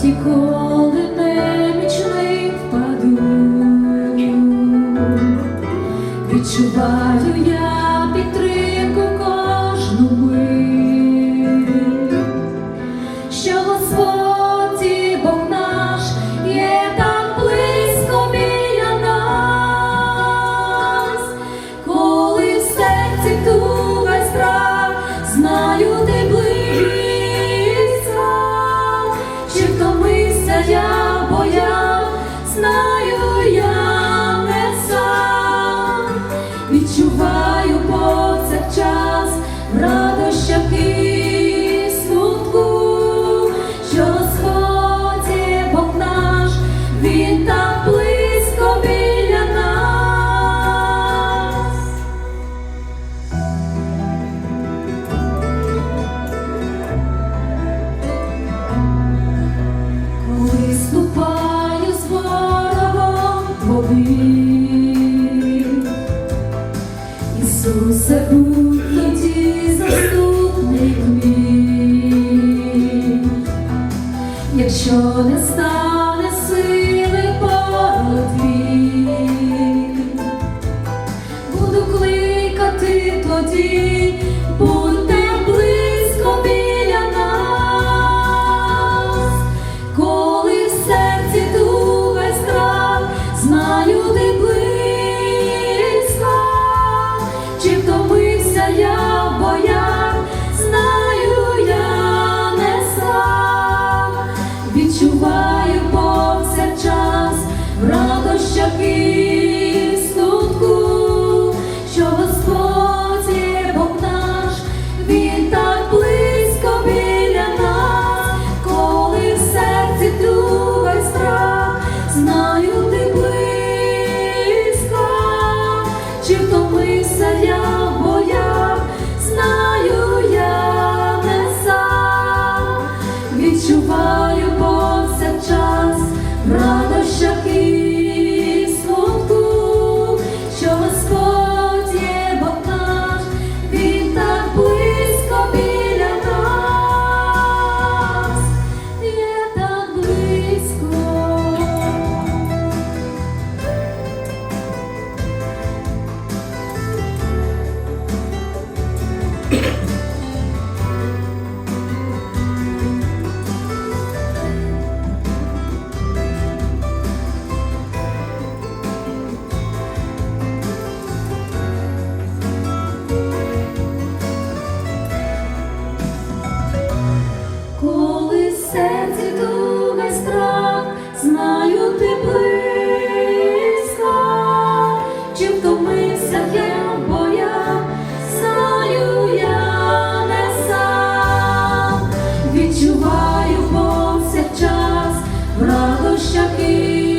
te. що не стане сили боротьбі, буду кликати тоді, будьте близько біля нас, коли в серці дуга страх, знаю ти близько. Rock. щаки.